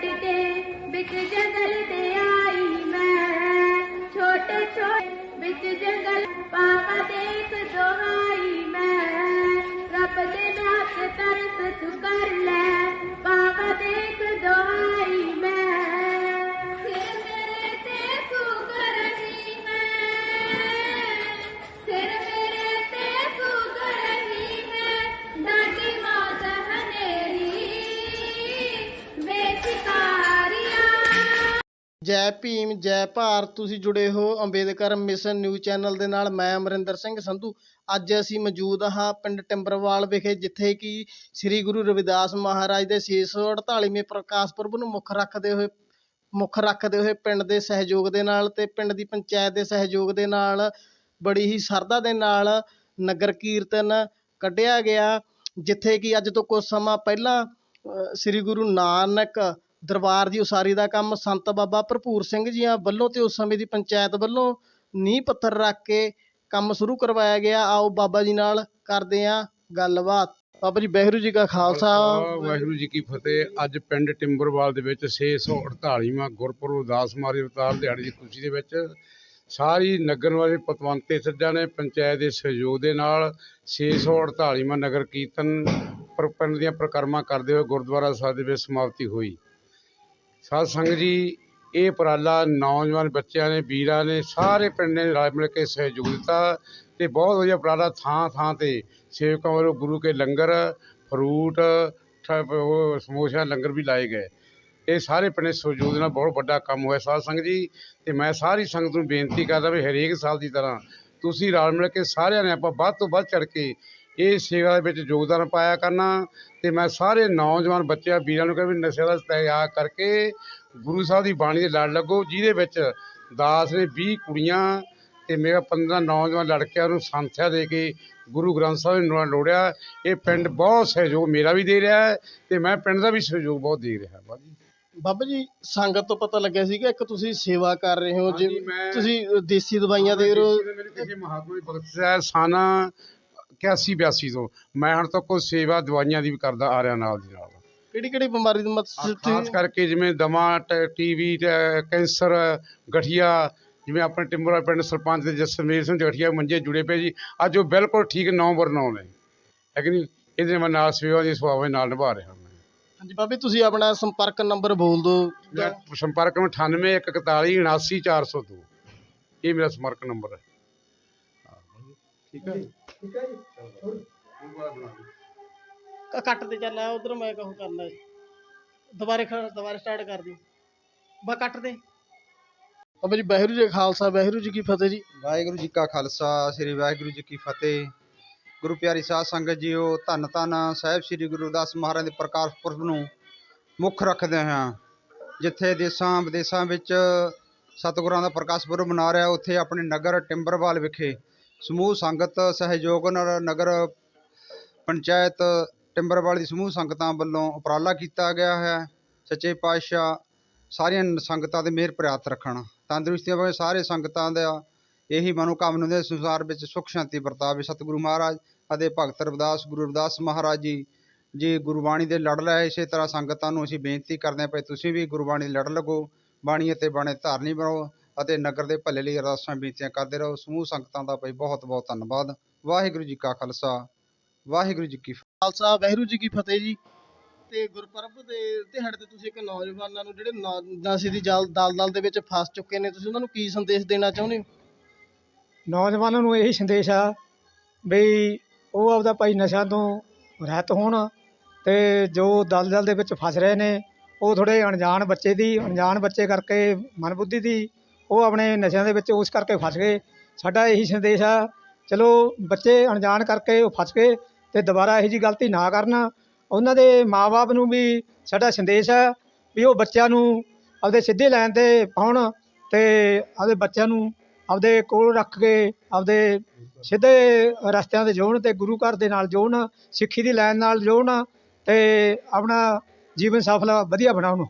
que ਜੈ ਭੀਮ, ਜੈ ਭਾਰਤ। ਤੁਸੀਂ ਜੁੜੇ ਹੋ ਅੰਬੇਦਕਰ ਮਿਸ਼ਨ ਨਿਊਜ਼ ਚੈਨਲ ਦੇ ਨਾਲ। ਮੈਂ ਅਮਰਿੰਦਰ ਸਿੰਘ ਸੰਧੂ। ਅੱਜ ਅਸੀਂ ਮੌਜੂਦ ਹਾਂ ਪਿੰਡ ਟਿੰਬਰਵਾਲ ਵਿਖੇ, ਜਿੱਥੇ ਕਿ ਸ੍ਰੀ ਗੁਰੂ ਰਵਿਦਾਸ ਮਹਾਰਾਜ ਦੇ 648ਵੇਂ ਪ੍ਰਕਾਸ਼ ਪੁਰਬ ਨੂੰ ਮੁੱਖ ਰੱਖਦੇ ਹੋਏ, ਮੁੱਖ ਰੱਖਦੇ ਹੋਏ ਪਿੰਡ ਦੇ ਸਹਿਯੋਗ ਦੇ ਨਾਲ ਤੇ ਪਿੰਡ ਦੀ ਪੰਚਾਇਤ ਦੇ ਸਹਿਯੋਗ ਦੇ ਨਾਲ ਬੜੀ ਹੀ ਸਰਦਾ ਦੇ ਨਾਲ ਨਗਰ ਕੀਰਤਨ ਕੱਢਿਆ ਗਿਆ, ਜਿੱਥੇ ਕਿ ਅੱਜ ਤੋਂ ਕੁਝ ਸਮਾਂ ਪਹਿਲਾਂ ਸ੍ਰੀ ਗੁਰੂ ਨਾਨਕ ਦਰਬਾਰ ਦੀ ਉਸਾਰੀ ਦਾ ਕੰਮ ਸੰਤ ਬਾਬਾ ਭਰਪੂਰ ਸਿੰਘ ਜੀਆਂ ਵੱਲੋਂ ਤੇ ਉਸ ਸਮੇਂ ਦੀ ਪੰਚਾਇਤ ਵੱਲੋਂ ਨੀਂਹ ਪੱਥਰ ਰੱਖ ਕੇ ਕੰਮ ਸ਼ੁਰੂ ਕਰਵਾਇਆ ਗਿਆ। ਆਓ ਬਾਬਾ ਜੀ ਨਾਲ ਕਰਦੇ ਆਂ ਗੱਲਬਾਤ। ਬਾਬਾ ਜੀ, ਵਾਹਿਗੁਰੂ ਜੀ ਕਾ ਖਾਲਸਾ। ਵਾਹਿਗੁਰੂ ਜੀ ਕੀ ਫਤਿਹ। ਅੱਜ ਪਿੰਡ ਟਿੰਬਰਵਾਲ ਦੇ ਵਿੱਚ 648ਵਾਂ ਗੁਰਪੁਰਬ ਉਦਾਸ ਮਾਰੀ ਅਵਤਾਰ ਦਿਹਾੜੀ ਦੀ ਖੁਸ਼ੀ ਦੇ ਵਿੱਚ ਸਾਰੀ ਨਗਰ ਵਾਲੇ ਪਤਵੰਤੇ ਸੱਜਾ ਨੇ ਪੰਚਾਇਤ ਦੇ ਸਹਿਯੋਗ ਦੇ ਨਾਲ 648ਵਾਂ ਨਗਰ ਕੀਰਤਨ ਪਿੰਡ ਦੀਆਂ ਪ੍ਰਕਰਮਾਂ ਕਰਦੇ ਹੋਏ ਗੁਰਦੁਆਰਾ ਸਾਹਿਬ ਦੇ ਵਿੱਚ ਸਮਾਪਤੀ ਹੋਈ। ਸਾਧ ਸੰਗਤ ਜੀ, ਇਹ ਉਪਰਾਲਾ ਨੌਜਵਾਨ ਬੱਚਿਆਂ ਨੇ, ਵੀਰਾਂ ਨੇ, ਸਾਰੇ ਪਿੰਡ ਨੇ ਰਲ ਮਿਲ ਕੇ ਸਹਿਯੋਗ ਦਿੱਤਾ ਤੇ ਬਹੁਤ ਵਧੀਆ ਉਪਰਾਲਾ ਥਾਂ ਥਾਂ ਤੇ ਸੇਵਕਾਂ ਵੱਲੋਂ ਗੁਰੂ ਕੇ ਲੰਗਰ, ਫਰੂਟ, ਠ- ਸਮੋਸਿਆਂ, ਲੰਗਰ ਵੀ ਲਾਏ ਗਏ। ਇਹ ਸਾਰੇ ਪਿੰਡ ਦੇ ਸਹਿਯੋਗ ਨਾਲ ਬਹੁਤ ਵੱਡਾ ਕੰਮ ਹੋਇਆ ਸਾਧ ਸੰਗਤ ਜੀ ਤੇ ਮੈਂ ਸਾਰੀ ਸੰਗਤ ਨੂੰ ਬੇਨਤੀ ਕਰਦਾ ਵੀ ਹਰੇਕ ਸਾਲ ਦੀ ਤਰ੍ਹਾਂ ਤੁਸੀਂ ਰਲ ਮਿਲ ਕੇ ਸਾਰਿਆਂ ਨੇ ਆਪਾਂ ਵੱਧ ਤੋਂ ਵੱਧ ਚੜ ਕੇ ਇਹ ਸੇਵਾ ਦੇ ਵਿੱਚ ਯੋਗਦਾਨ ਪਾਇਆ ਕਰਨਾ ਤੇ ਮੈਂ ਸਾਰੇ ਨੌਜਵਾਨ ਬੱਚਿਆਂ ਵੀਰਾਂ ਨੂੰ ਕਹਿੰਦਾ ਵੀ ਨਸ਼ੇ ਦਾ ਤਿਆਗ ਕਰਕੇ ਗੁਰੂ ਸਾਹਿਬ ਦੀ ਬਾਣੀ ਦੇ ਲੜ ਲੱਗੋ ਜਿਹਦੇ ਵਿੱਚ ਦਾਸ ਨੇ 20 ਕੁੜੀਆਂ ਤੇ ਮੇਰਾ 15 ਨੌਜਵਾਨ ਲੜਕਿਆਂ ਨੂੰ ਸੰਥਿਆ ਦੇ ਕੇ ਗੁਰੂ ਗ੍ਰੰਥ ਸਾਹਿਬ ਨੂੰ ਲੋੜਿਆ। ਇਹ ਪਿੰਡ ਬਹੁਤ ਸਹਿਯੋਗ ਮੇਰਾ ਵੀ ਦੇ ਰਿਹਾ ਹੈ ਤੇ ਮੈਂ ਪਿੰਡ ਦਾ ਵੀ ਸਹਿਯੋਗ ਬਹੁਤ ਦੇ ਰਿਹਾ ਬਾਜੀ ਬਾਬਾ ਜੀ ਸੰਗਤ ਤੋਂ ਪਤਾ ਲੱਗਿਆ ਸੀਗਾ ਇੱਕ ਤੁਸੀਂ ਸੇਵਾ ਕਰ ਰਹੇ ਹੋ ਜਿਵੇਂ ਤੁਸੀਂ ਦੇਸੀ ਦਵਾਈਆਂ ਦੇ ਰਹੇ ਹੋ। ਮੈਨੂੰ ਕਿਸੇ ਮਹਾਤਮਾ ਦੀ ਬਖਸ਼ਿਸ਼ ਹੈ ਸਾਨਾ 81 82 ਤੋਂ। ਮੈਂ ਹੁਣ ਤੱਕ ਕੋਈ ਸੇਵਾ ਦਵਾਈਆਂ ਦੀ ਵੀ ਕਰਦਾ ਆ ਰਿਹਾ ਨਾਲ ਦੀ ਨਾਲ। ਕਿਹੜੀ ਕਿਹੜੀ ਬਿਮਾਰੀ ਦੀ ਮਦਦ ਖਾਸ ਕਰਕੇ ਜਿਵੇਂ ਦਮਾ ਟੀਵੀ ਕੈਂਸਰ ਗਠੀਆ ਜਿਵੇਂ ਆਪਣੇ ਟਿੰਬਰਾ ਪਿੰਡ ਸਰਪੰਚ ਦੇ ਜਸਮੀਰ ਸਿੰਘ ਗਠੀਆ ਮੰਜੇ ਜੁੜੇ ਪਏ ਜੀ। ਅੱਜ ਉਹ ਬਿਲਕੁਲ ਠੀਕ ਨੌ ਬਰ ਨੌ ਨੇ। ਹੈ ਕਿ ਨਹੀਂ? ਇਹਦੇ ਮੈਂ ਨਾਲ ਸੇਵਾ ਦੀ ਸੁਭਾਵੇਂ ਨਾਲ ਨਿਭਾ ਰਿਹਾ ਮੈਂ। ਹਾਂਜੀ ਬਾਬੇ ਤੁਸੀਂ ਆਪਣਾ ਸੰਪਰਕ ਨੰਬਰ ਬੋਲ ਦਿਓ। ਸੰਪਰਕ ਨੰਬਰ 98 141 79402 ਇਹ ਮੇਰਾ ਸੰਪਰਕ ਨੰਬਰ ਹੈ। ਹਾਂ, ਠੀਕ ਹੈ। ਠੀਕ ਹੈ ਜੀ। ਕੱਟ ਤੇ ਚੱਲ ਆ ਉਧਰ ਮੈਂ ਕਹੋ ਕਰਨਾ। ਦੁਬਾਰੇ ਖ- ਦੁਬਾਰੇ ਸਟਾਰਟ ਕਰ ਦੀ। ਬਾ ਕੱਟ ਦੇ। ਬਾਬਾ ਜੀ ਵਾਹਿਗੁਰੂ ਜੀ ਕਾ ਖਾਲਸਾ ਵਾਹਿਗੁਰੂ ਜੀ ਕੀ ਫਤਿਹ ਜੀ। ਵਾਹਿਗੁਰੂ ਜੀ ਕਾ ਖਾਲਸਾ ਸ੍ਰੀ ਵਾਹਿਗੁਰੂ ਜੀ ਕੀ ਫਤਿਹ। ਗੁਰੂ ਪਿਆਰੀ ਸਾਧ ਸੰਗਤ ਜੀਓ ਧੰਨ ਧੰਨ ਸਾਹਿਬ ਸ੍ਰੀ ਗੁਰੂ ਰਵਿਦਾਸ ਮਹਾਰਾਜ ਦੇ ਪ੍ਰਕਾਸ਼ ਪੁਰਬ ਨੂੰ ਮੁੱਖ ਰੱਖਦੇ ਹਾਂ। ਜਿੱਥੇ ਦੇਸਾਂ ਵਿਦੇਸਾਂ ਵਿੱਚ ਸਤਿਗੁਰਾਂ ਦਾ ਪ੍ਰਕਾਸ਼ ਪੁਰਬ ਮਨਾ ਰਿਹਾ ਉੱਥੇ ਆਪਣੇ ਨਗਰ ਟਿੰਬਰਵਾਲ ਵਿਖੇ ਸਮੂਹ ਸੰਗਤ ਸਹਿਯੋਗ ਨਾਲ ਨਗਰ ਪੰਚਾਇਤ ਟਿੰਬਰਵਾਲ ਦੀ ਸਮੂਹ ਸੰਗਤਾਂ ਵੱਲੋਂ ਉਪਰਾਲਾ ਕੀਤਾ ਗਿਆ ਹੈ। ਸੱਚੇ ਪਾਤਸ਼ਾਹ ਸਾਰੀਆਂ ਸੰਗਤਾਂ ਦੇ ਮਿਹਰ ਪ੍ਰਾਪਤ ਰੱਖਣ। ਤੰਦਰੁਸਤੀਆਂ ਭਾਵੇਂ ਸਾਰੇ ਸੰਗਤਾਂ ਦਾ ਇਹੀ ਮਨੋਕਾਮਨਾ ਦੇ ਸੰਸਾਰ ਵਿੱਚ ਸੁਖ ਸ਼ਾਂਤੀ ਵਰਤਾਵੇ। ਸਤਿਗੁਰੂ ਮਹਾਰਾਜ ਅਤੇ ਭਗਤ ਰਵਿਦਾਸ, ਗੁਰੂ ਰਵਿਦਾਸ ਮਹਾਰਾਜ ਜੀ ਜੀ ਗੁਰਬਾਣੀ ਦੇ ਲੜ ਲੈ ਇਸੇ ਤਰ੍ਹਾਂ ਸੰਗਤਾਂ ਨੂੰ ਅਸੀਂ ਬੇਨਤੀ ਕਰਦੇ ਹਾਂ ਪਏ ਤੁਸੀਂ ਵੀ ਗੁਰਬਾਣੀ ਦੇ ਲੜ ਲਗੋ, ਬਾਣੀ ਅਤੇ ਬਾਣੇ ਧਾਰਨੀ ਬਣੋ ਅਤੇ ਨਗਰ ਦੇ ਭਲੇ ਲਈ ਅਰਦਾਸਾਂ ਬੇਨਤੀਆਂ ਕਰਦੇ ਰਹੋ। ਸਮੂਹ ਸੰਗਤਾਂ ਦਾ ਭਾਈ ਬਹੁਤ ਬਹੁਤ ਧੰਨਵਾਦ। ਵਾਹਿਗੁਰੂ ਜੀ ਕਾ ਖਾਲਸਾ। ਵਾਹਿਗੁਰੂ ਜੀ ਕੀ ਖਾਲਸਾ, ਵਾਹਿਗੁਰੂ ਜੀ ਕੀ ਫਤਿਹ ਜੀ। ਤੇ ਗੁਰਪੁਰਬ ਦੇ ਦਿਹਾੜੇ ਤੇ ਤੁਸੀਂ ਇੱਕ ਨੌਜਵਾਨਾਂ ਨੂੰ ਜਿਹੜੇ ਨੌ- ਨਸ਼ੇ ਦੀ ਜਲ ਦਲਦਲ ਦੇ ਵਿੱਚ ਫਸ ਚੁੱਕੇ ਨੇ, ਤੁਸੀਂ ਉਹਨਾਂ ਨੂੰ ਕੀ ਸੰਦੇਸ਼ ਦੇਣਾ ਚਾਹੁੰਦੇ ਹੋ? ਨੌਜਵਾਨਾਂ ਨੂੰ ਇਹੀ ਸੰਦੇਸ਼ ਆ ਵੀ ਉਹ ਆਪਦਾ ਭਾਈ ਨਸ਼ਾ ਤੋਂ ਰਹਿਤ ਹੋਣ ਤੇ ਜੋ ਦਲਦਲ ਦੇ ਵਿੱਚ ਫਸ ਰਹੇ ਨੇ, ਉਹ ਥੋੜੇ ਅਣਜਾਣ ਬੱਚੇ ਦੀ, ਅਣਜਾਣ ਬੱਚੇ ਕਰਕੇ ਮਨਬੁੱਧੀ ਦੀ, ਉਹ ਆਪਣੇ ਨਸ਼ਿਆਂ ਦੇ ਵਿੱਚ ਉਸ ਕਰਕੇ ਫਸ ਗਏ। ਸਾਡਾ ਇਹੀ ਸੰਦੇਸ਼ ਆ, ਚਲੋ ਬੱਚੇ ਅਣਜਾਣ ਕਰਕੇ ਉਹ ਫਸ ਗਏ ਅਤੇ ਦੁਬਾਰਾ ਇਹੋ ਜਿਹੀ ਗਲਤੀ ਨਾ ਕਰਨ। ਉਹਨਾਂ ਦੇ ਮਾਂ ਬਾਪ ਨੂੰ ਵੀ ਸਾਡਾ ਸੰਦੇਸ਼ ਹੈ ਵੀ ਉਹ ਬੱਚਿਆਂ ਨੂੰ ਆਪਦੇ ਸਿੱਧੇ ਲਾਈਨ ਤੇ ਪਾਉਣ ਅਤੇ ਆਪਦੇ ਬੱਚਿਆਂ ਨੂੰ ਆਪਦੇ ਕੋਲ ਰੱਖ ਕੇ ਆਪਦੇ ਸਿੱਧੇ ਰਸਤਿਆਂ ਤੇ ਜੋੜਨ ਅਤੇ ਗੁਰੂ ਘਰ ਦੇ ਨਾਲ ਜੋੜਨ ਸਿੱਖੀ ਦੀ ਲਾਈਨ ਨਾਲ ਜੋੜਨ ਅਤੇ ਆਪਣਾ ਜੀਵਨ ਸਫਲ, ਵਧੀਆ ਬਣਾਉਣ।